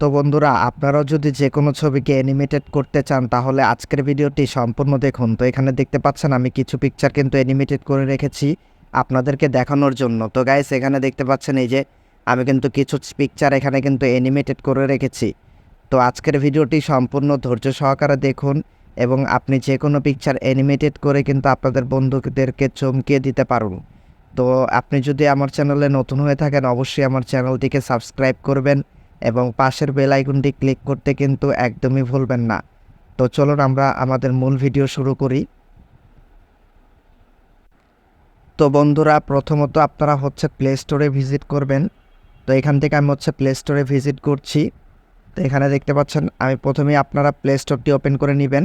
তো বন্ধুরা, আপনারাও যদি যে কোনো ছবিকে অ্যানিমেটেড করতে চান, তাহলে আজকের ভিডিওটি সম্পূর্ণ দেখুন। তো এখানে দেখতে পাচ্ছেন, আমি কিছু পিকচার কিন্তু অ্যানিমেটেড করে রেখেছি আপনাদেরকে দেখানোর জন্য। তো গাইস এখানে দেখতে পাচ্ছেন এই যে, আমি কিন্তু কিছু পিকচার এখানে কিন্তু অ্যানিমেটেড করে রেখেছি। তো আজকের ভিডিওটি সম্পূর্ণ ধৈর্য সহকারে দেখুন এবং আপনি যে কোনো পিকচার অ্যানিমেটেড করে কিন্তু আপনাদের বন্ধুদেরকে চমকিয়ে দিতে পারুন। তো আপনি যদি আমার চ্যানেলে নতুন হয়ে থাকেন, অবশ্যই আমার চ্যানেলটিকে সাবস্ক্রাইব করবেন। এবং পাশের বেল আইকনটি ক্লিক করতে কিন্তু একদমই ভুলবেন না। তো চলুন আমরা আমাদের মূল ভিডিও শুরু করি। তো বন্ধুরা, প্রথমত আপনারা হচ্ছে প্লে স্টোরে ভিজিট করবেন। তো এখান থেকে আমি হচ্ছে প্লে স্টোরে ভিজিট করছি। তো এখানে দেখতে পাচ্ছেন, আমি প্রথমেই আপনারা প্লে স্টোরটি ওপেন করে নেবেন।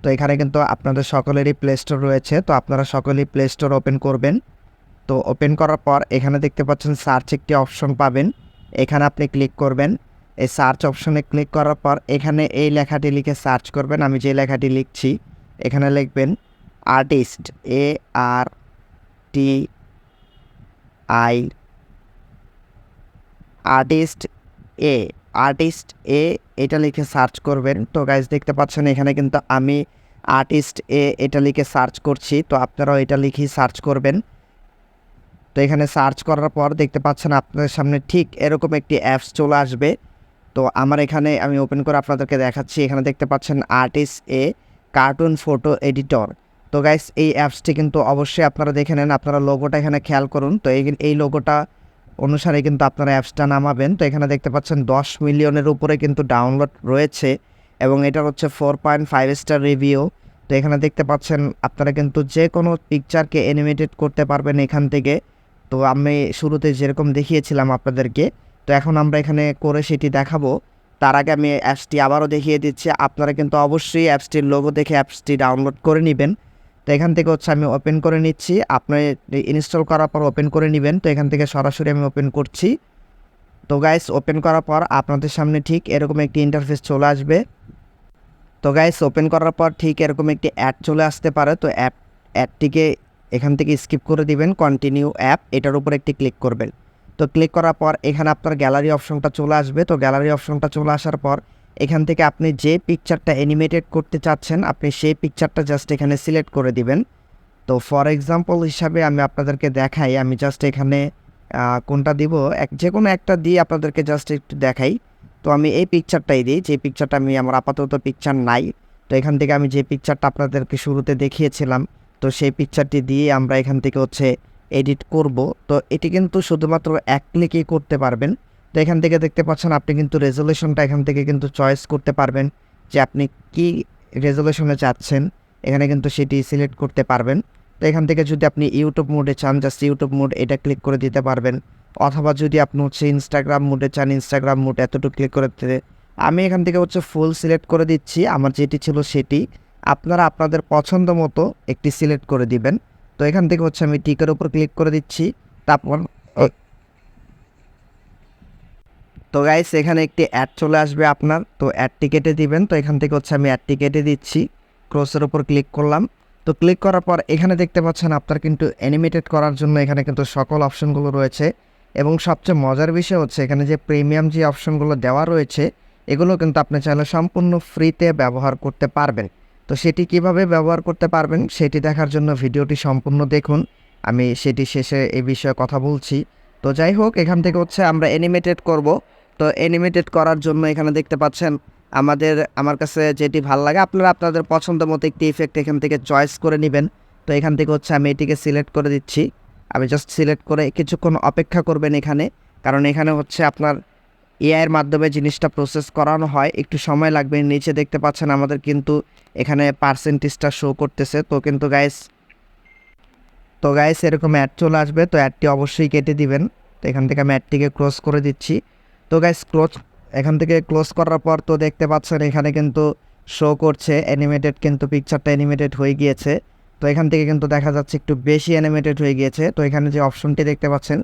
তো এখানে কিন্তু আপনাদের সকলেরই প্লে স্টোর রয়েছে। তো আপনারা সকলেই প্লে স্টোর ওপেন করবেন। তো ওপেন করার পর এখানে দেখতে পাচ্ছেন সার্চ একটি অপশন পাবেন। এখানে আপনি ক্লিক করবেন। এই সার্চ অপশনে ক্লিক করার পর এখানে এই লেখাটি লিখে সার্চ করবেন। আমি যে লেখাটি লিখছি, এখানে লিখবেন artist A R T I artist A artist A এটা লিখে সার্চ করবেন। তো গাইজ দেখতে পাচ্ছেন এখানে কিন্তু আমি আর্টিস্ট এ এটা লিখে সার্চ করছি। তো আপনারাও এটা লিখেই সার্চ করবেন। তো এখানে সার্চ করার পর দেখতে পাচ্ছেন আপনাদের সামনে ঠিক এরকম একটি অ্যাপস চলে আসবে। তো আমার এখানে আমি ওপেন করে আপনাদেরকে দেখাচ্ছি। এখানে দেখতে পাচ্ছেন artist A cartoon photo editor তো গাইস এই অ্যাপসটি কিন্তু অবশ্যই আপনারা দেখে নেন। আপনারা লোগোটা এখানে খেয়াল করুন। তো এই এই লোগোটা অনুসারে কিন্তু আপনারা অ্যাপসটা নামাবেন। তো এখানে দেখতে পাচ্ছেন দশ মিলিয়নের উপরে কিন্তু ডাউনলোড রয়েছে এবং এটার হচ্ছে four point five star review তো এখানে দেখতে পাচ্ছেন আপনারা কিন্তু যে কোনো পিকচারকে অ্যানিমেটেড করতে পারবেন এখান থেকে। তো আমি শুরুতে যেরকম দেখিয়েছিলাম আপনাদেরকে, তো এখন আমরা এখানে করে সেটি দেখাবো। তার আগে আমি অ্যাপসটি আবারও দেখিয়ে দিচ্ছি। আপনারা কিন্তু অবশ্যই অ্যাপসটির লোগো দেখে অ্যাপসটি ডাউনলোড করে নেবেন। তো এখান থেকে হচ্ছে আমি ওপেন করে নিচ্ছি। আপনি ইনস্টল করার পর ওপেন করে নেবেন। তো এখান থেকে সরাসরি আমি ওপেন করছি। তো গাইস, ওপেন করার পর আপনাদের সামনে ঠিক এরকম একটি ইন্টারফেস চলে আসবে। তো গাইস, ওপেন করার পর ঠিক এরকম একটি অ্যাড চলে আসতে পারে। তো অ্যাপ, অ্যাডটিকে এখান থেকে স্কিপ করে দিবেন কন্টিনিউ অ্যাপ এটার উপর একটি ক্লিক করবেন। তো ক্লিক করার পর এখানে আপনার গ্যালারি অপশনটা চলে আসবে। তো গ্যালারি অপশনটা চলে আসার পর এখান থেকে আপনি যে পিকচারটা অ্যানিমেটেড করতে চাচ্ছেন, আপনি সেই পিকচারটা জাস্ট এখানে সিলেক্ট করে দিবেন। তো ফর এক্সাম্পল হিসাবে আমি আপনাদেরকে দেখাই, আমি জাস্ট এখানে কোনটা দিব? এক যে কোনো একটা দিয়ে আপনাদেরকে জাস্ট একটু দেখাই। তো আমি এই পিকচারটাই দিই, যে পিকচারটা আমি, আমার আপাতত পিকচার নাই। তো এখান থেকে আমি যে পিকচারটা আপনাদেরকে শুরুতে দেখিয়েছিলাম তো সেই পিকচারটি দিয়ে আমরা এখান থেকে হচ্ছে এডিট করব। তো এটি কিন্তু শুধুমাত্র এক ক্লিকেই করতে পারবেন। তো এখান থেকে দেখতে পাচ্ছেন আপনি কিন্তু রেজলিউশনটা এখান থেকে কিন্তু চয়েস করতে পারবেন যে আপনি কি রেজলিউশনে চাচ্ছেন এখানে কিন্তু সেটি সিলেক্ট করতে পারবেন। তো এখান থেকে যদি আপনি ইউটিউব মোডে চান জাস্ট ইউটিউব মোড এটা ক্লিক করে দিতে পারবেন। অথবা যদি আপনি হচ্ছে ইনস্টাগ্রাম মোডে চান ইনস্টাগ্রাম মোড এতটুকু ক্লিক করে দিতে আমি এখান থেকে হচ্ছে ফুল সিলেক্ট করে দিচ্ছি। আমার যেটি ছিল সেটি। আপনারা আপনাদের পছন্দ মতো একটি সিলেক্ট করে দিবেন। তো এখান থেকে হচ্ছে আমি টিকের উপর ক্লিক করে দিচ্ছি। তারপর তো গাইস এখানে একটি অ্যাড চলে আসবে আপনার। তো অ্যাডটি কেটে দিবেন। তো এখান থেকে হচ্ছে আমি অ্যাডটি কেটে দিচ্ছি। ক্রসের উপর ক্লিক করলাম। তো ক্লিক করার পর এখানে দেখতে পাচ্ছেন আপনার কিন্তু অ্যানিমেটেড করার জন্য এখানে কিন্তু সকল অপশনগুলো রয়েছে। এবং সবচেয়ে মজার বিষয় হচ্ছে এখানে যে প্রিমিয়াম যে অপশনগুলো দেওয়া রয়েছে, এগুলো কিন্তু আপনি চাইলে সম্পূর্ণ ফ্রিতে ব্যবহার করতে পারবেন। তো সেটি কীভাবে ব্যবহার করতে পারবেন সেটি দেখার জন্য ভিডিওটি সম্পূর্ণ দেখুন। আমি সেটি শেষে এই বিষয়ে কথা বলছি। তো যাই হোক, এখান থেকে হচ্ছে আমরা অ্যানিমেটেড করব। তো অ্যানিমেটেড করার জন্য এখানে দেখতে পাচ্ছেন আমাদের, আমার কাছে যেটি ভালো লাগে, আপনারা আপনাদের পছন্দ মতো একটি ইফেক্ট এখান থেকে চয়েস করে নেবেন। তো এখান থেকে হচ্ছে আমি এটিকে সিলেক্ট করে দিচ্ছি। আমি জাস্ট সিলেক্ট করে কিছুক্ষণ অপেক্ষা করবেন এখানে। কারণ এখানে হচ্ছে আপনার এআইয়ের মাধ্যমে জিনিসটা প্রসেস করানো হয়। একটু সময় লাগবে, নিচে দেখতে পাচ্ছেন আমাদের কিন্তু এখানে পার্সেন্টেজটা শো করতেছে। তো কিন্তু গাইস তো গাইস এরকম অ্যাড চলে আসবে। তো অ্যাডটি অবশ্যই কেটে দিবেন। তো এখান থেকে আমি অ্যাডটিকে ক্লোজ করে দিচ্ছি। তো গাইস ক্লোজ এখান থেকে ক্লোজ করার পর তো দেখতে পাচ্ছেন এখানে কিন্তু শো করছে। অ্যানিমেটেড কিন্তু পিকচারটা অ্যানিমেটেড হয়ে গিয়েছে। তো এখান থেকে কিন্তু দেখা যাচ্ছে একটু বেশি অ্যানিমেটেড হয়ে গিয়েছে। তো এখানে যে অপশনটি দেখতে পাচ্ছেন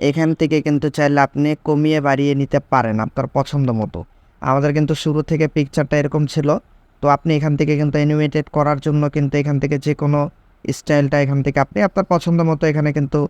এখান থেকে কিন্তু চাইলে আপনি কমিয়ে বাড়িয়ে নিতে পারেন আপনার পছন্দ মতো। আমাদের কিন্তু শুরু থেকে পিকচারটা এরকম ছিল। তো আপনি এখান থেকে কিন্তু অ্যানিমেটেড করার জন্য কিন্তু এখান থেকে যে কোনো স্টাইলটা এখান থেকে আপনি আপনার পছন্দ মতো এখানে কিন্তু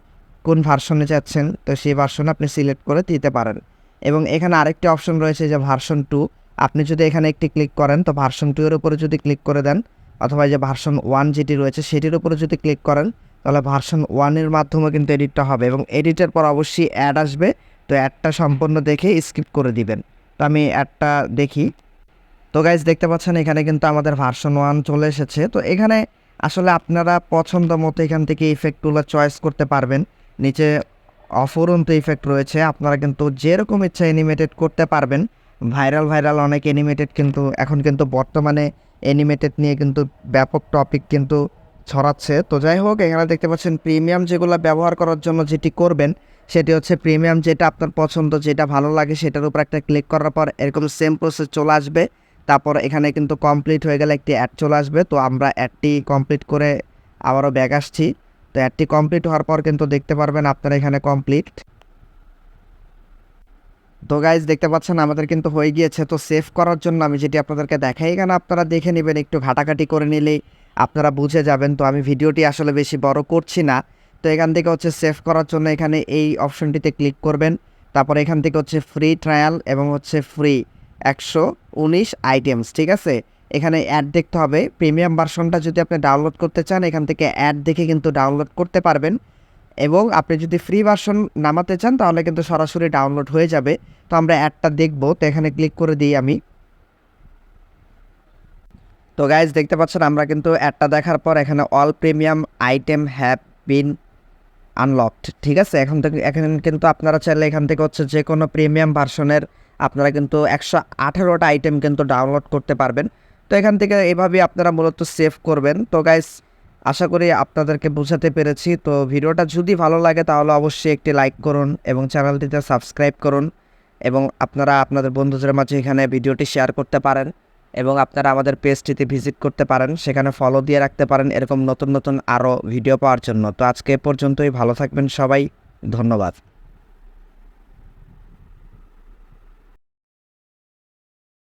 কোন ভার্সনে যাচ্ছেন, তো সেই ভার্সনে আপনি সিলেক্ট করে দিতে পারেন। এবং এখানে আরেকটি অপশন রয়েছে যে ভার্সন টু আপনি যদি এখানে একটি ক্লিক করেন, তো ভার্সন টু এর উপরে যদি ক্লিক করে দেন, অথবা যে ভার্সন ওয়ান যেটি রয়েছে, সেটির উপরে যদি ক্লিক করেন তাহলে ভার্সন ওয়ানের মাধ্যমে কিন্তু এডিটটা হবে এবং এডিটের পর অবশ্যই অ্যাড আসবে। তো অ্যাডটা সম্পূর্ণ দেখে স্কিপ করে দিবেন। তো আমি অ্যাডটা দেখি। তো গাইজ দেখতে পাচ্ছেন এখানে কিন্তু আমাদের ভার্সন ওয়ান চলে এসেছে। তো এখানে আসলে আপনারা পছন্দ মতো এখান থেকে ইফেক্টগুলো চয়েস করতে পারবেন। নিচে অফুরন্ত ইফেক্ট রয়েছে। আপনারা কিন্তু যেরকম ইচ্ছা অ্যানিমেটেড করতে পারবেন। ভাইরাল ভাইরাল অনেক অ্যানিমেটেড কিন্তু, এখন কিন্তু বর্তমানে অ্যানিমেটেড নিয়ে কিন্তু ব্যাপক টপিক কিন্তু ছড়াচ্ছে। তো যাই হোক, এখানে দেখতে পাচ্ছেন প্রিমিয়াম যেগুলো ব্যবহার করার জন্য যেটি করবেন, সেটি হচ্ছে প্রিমিয়াম যেটা আপনার পছন্দ, যেটা ভালো লাগে সেটার উপর একটা ক্লিক করার পর এরকম সেম প্রসেস চলে আসবে। তারপর এখানে কিন্তু কমপ্লিট হয়ে গেলে একটি অ্যাড চলে আসবে। তো আমরা অ্যাডটি কমপ্লিট করে আবারও ব্যাগ আসছি। তো অ্যাডটি কমপ্লিট হওয়ার পর কিন্তু দেখতে পারবেন আপনারা এখানে কমপ্লিট তো গাইজ দেখতে পাচ্ছেন আমাদের কিন্তু হয়ে গিয়েছে। তো সেভ করার জন্য আমি যেটি আপনাদেরকে দেখাই, এখানে আপনারা দেখে নেবেন, একটু ঘাটাঘাটি করে নিলেই আপনারা বুঝে যাবেন তো আমি ভিডিওটি আসলে বেশি বড় করছি না। তো এখান থেকে হচ্ছে সেভ করার জন্য এখানে এই অপশনটিতে ক্লিক করবেন। তারপর এখান থেকে হচ্ছে ফ্রি ট্রায়াল এবং হচ্ছে ফ্রি একশো উনিশ আইটেমস ঠিক আছে? এখানে অ্যাড দেখতে হবে। প্রিমিয়াম ভার্সনটা যদি আপনি ডাউনলোড করতে চান, এখান থেকে অ্যাড দেখে কিন্তু ডাউনলোড করতে পারবেন। এবং আপনি যদি ফ্রি ভার্সন নামাতে চান, তাহলে কিন্তু সরাসরি ডাউনলোড হয়ে যাবে। তো আমরা অ্যাডটা দেখব। তো এখানে ক্লিক করে দিই আমি। তো গাইজ দেখতে পাচ্ছেন আমরা কিন্তু অ্যাডটা দেখার পর এখানে all premium item have been unlocked ঠিক আছে? এখন থেকে, এখন কিন্তু আপনারা চাইলে এখান থেকে হচ্ছে যে কোনো প্রিমিয়াম ভার্সনের আপনারা কিন্তু একশো আঠেরোটা আইটেম কিন্তু ডাউনলোড করতে পারবেন। তো এখান থেকে এভাবে আপনারা মূলত সেভ করবেন। তো গাইস আশা করি আপনাদেরকে বোঝাতে পেরেছি। তো ভিডিওটা যদি ভালো লাগে তাহলে অবশ্যই একটি লাইক করুন এবং চ্যানেলটিতে সাবস্ক্রাইব করুন এবং আপনারা আপনাদের বন্ধুদের মাঝে এখানে ভিডিওটি শেয়ার করতে পারেন। এবং আপনারা আমাদের পেজটিতে ভিজিট করতে পারেন, সেখানে ফলো দিয়ে রাখতে পারেন এরকম নতুন নতুন আরও ভিডিও পাওয়ার জন্য। তো আজকে পর্যন্তই, ভালো থাকবেন সবাই, ধন্যবাদ।